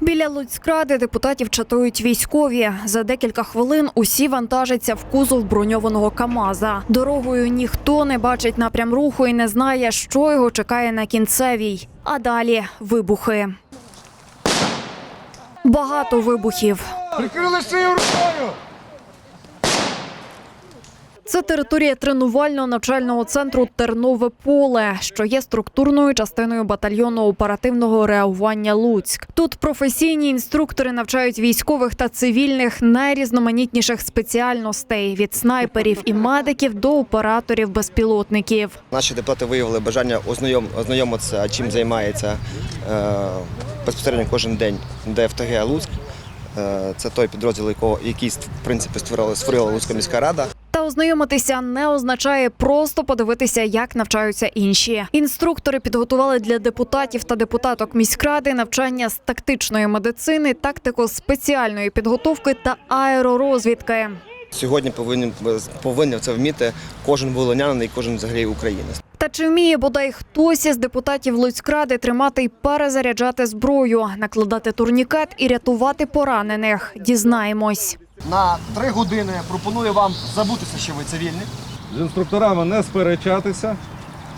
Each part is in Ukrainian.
Біля Луцькради депутатів чатують військові. За декілька хвилин усі вантажаться в кузов броньованого КАМАЗа. Дорогою ніхто не бачить напрям руху і не знає, що його чекає на кінцевій. А далі вибухи. Багато вибухів. Прикрили шию рукою! Це територія тренувально-навчального центру Тернове поле, що є структурною частиною батальйону оперативного реагування Луцьк. Тут професійні інструктори навчають військових та цивільних найрізноманітніших спеціальностей від снайперів і медиків до операторів безпілотників. Наші депутати виявили бажання ознайом, ознайомитися, чим займається е, безпосередньо кожен день ДФТГ Луцьк. Е, це той підрозділ, який в принципі створила, створила Луцька міська рада. Ознайомитися не означає просто подивитися, як навчаються інші. Інструктори підготували для депутатів та депутаток міськради навчання з тактичної медицини, тактико-спеціальної підготовки та аеророзвідки. Сьогодні повинен, повинен це вміти кожен волонянин і кожен взагалі українець. Та чи вміє бодай хтось із депутатів Луцькради тримати й перезаряджати зброю, накладати турнікет і рятувати поранених? Дізнаємось. На три години пропоную вам забутися, що ви цивільні. З інструкторами не сперечатися.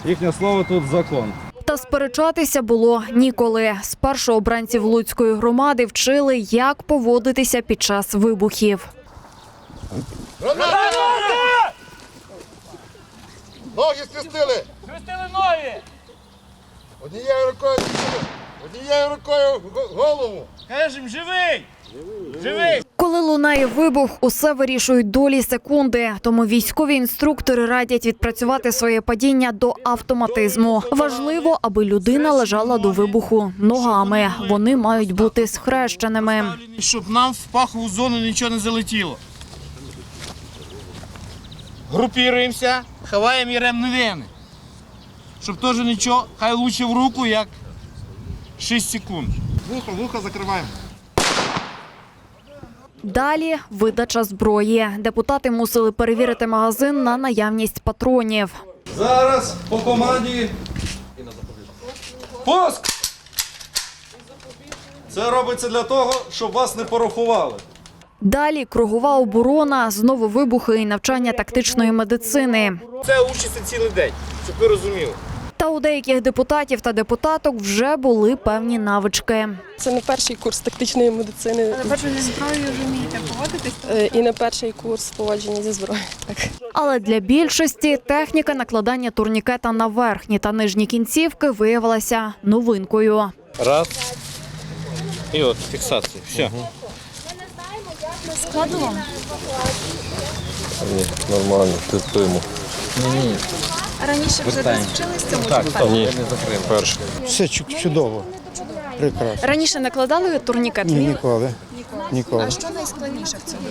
Їхнє слово тут закон. Та сперечатися було ніколи. Спершу обранців Луцької громади вчили, як поводитися під час вибухів. Ноги схрестили! Хрестили ноги! Однією рукою однією рукою голову! Кажем, живий! Живий! Коли лунає вибух, усе вирішують долі секунди. Тому військові інструктори радять відпрацювати своє падіння до автоматизму. Важливо, аби людина лежала до вибуху ногами. Вони мають бути схрещеними. Щоб нам в пахову зону нічого не залетіло. Групіруємося, ховаємо і ремновини. Щоб теж нічого, хай лучше в руку, як 6 секунд. Вухо, вухо закриваємо. Далі видача зброї. Депутати мусили перевірити магазин на наявність патронів. Зараз по команді. Пуск! Це робиться для того, щоб вас не порахували. Далі кругова оборона, знову вибухи і навчання тактичної медицини. Це учиться цілий день, щоб ви розуміли. Та у деяких депутатів та депутаток вже були певні навички. Це не перший курс тактичної медицини. Бачу, зі зброєю вже вмієте поводитись. Е, І не перший курс поводження зі зброєю. Так. Але для більшості техніка накладання турнікета на верхні та нижні кінцівки виявилася новинкою. Раз. І от фіксація. Все. Нормально, Раніше вже десь вчились цьому чи Ні, перше. Все чу- чудово. Прекрасно. Раніше накладали турнікет? Ні, ніколи. Ніколи. А що найскладніше в цьому?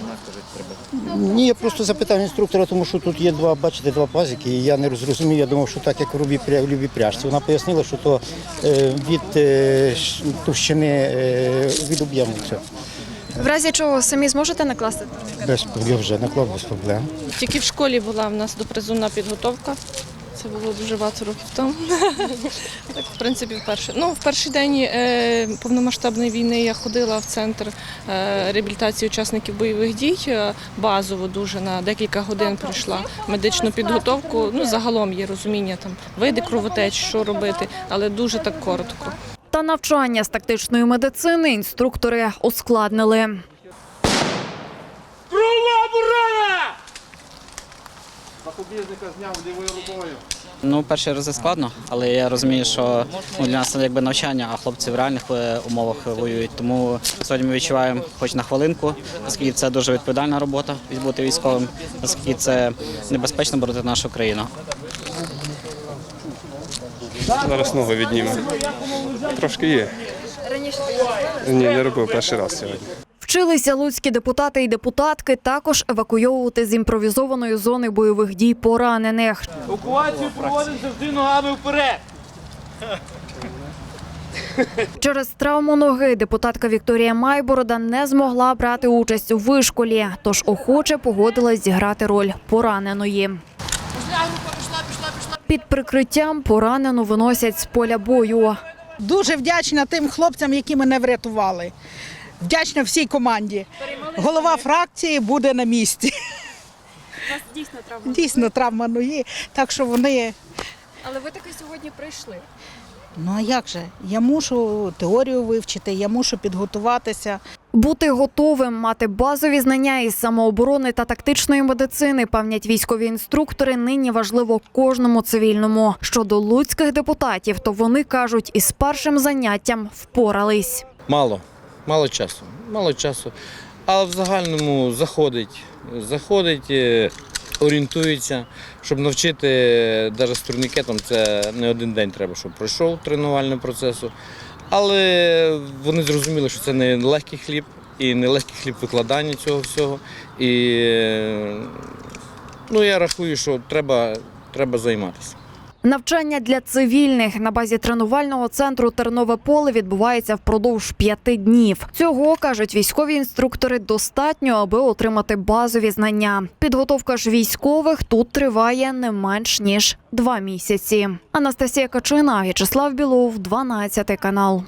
Ні, я просто запитав інструктора, тому що тут є два, бачите, два пазики, і я не зрозумів, я думав, що так, як в рубі пря- в любій пряжці. Вона пояснила, що то е, від е, ш- товщини е, від об'єму цього. В разі чого самі зможете накласти турнікет? Без, я вже наклав без проблем. Тільки в школі була в нас допризовна підготовка. Це було дуже багато років тому. так, в принципі, вперше. Ну, в перший день е, повномасштабної війни я ходила в центр е, реабілітації учасників бойових дій. е, Базово дуже на декілька годин пройшла медичну підготовку. Ну, загалом є розуміння там види кровотеч, що робити, але дуже так коротко. Та навчання з тактичної медицини інструктори ускладнили. Кругова оборона! Ну, перші рази складно, але я розумію, що ну, для нас це якби навчання, а хлопці в реальних е, умовах воюють. Тому сьогодні ми відчуваємо хоч на хвилинку, оскільки це дуже відповідальна робота бути військовим, оскільки це небезпечно боротити нашу країну. Зараз ногу відніме. Трошки є. Раніше Ні, не робив перший раз сьогодні. Вчилися луцькі депутати і депутатки також евакуйовувати з імпровізованої зони бойових дій поранених. Евакуацію проводимо завжди ногами вперед. Через травму ноги депутатка Вікторія Майборода не змогла брати участь у вишколі, тож охоче погодилась зіграти роль пораненої. Під прикриттям поранену виносять з поля бою. Дуже вдячна тим хлопцям, які мене врятували. Вдячна всій команді. Голова фракції буде на місці. У вас дійсно травма. Дійсно, травма ноги. Так що вони. Але ви таки сьогодні прийшли. Ну а як же? Я мушу теорію вивчити, я мушу підготуватися. Бути готовим, мати базові знання із самооборони та тактичної медицини, певнять військові інструктори. Нині важливо кожному цивільному. Щодо луцьких депутатів, то вони кажуть, із першим заняттям впорались. Мало, мало часу. Мало часу. Але в загальному заходить, заходить, е, орієнтується. Щоб навчити навіть з турнікетом, це не один день треба, щоб пройшов тренувальний процесу. Але вони зрозуміли, що це не легкий хліб і не легкий хліб викладання цього всього. І е, ну, я рахую, що треба, треба займатися. Навчання для цивільних на базі тренувального центру Тернове поле відбувається впродовж п'яти днів. Цього кажуть військові інструктори достатньо, аби отримати базові знання. Підготовка ж військових тут триває не менш ніж два місяці. Анастасія Качина, В'ячеслав Білов, 12 канал.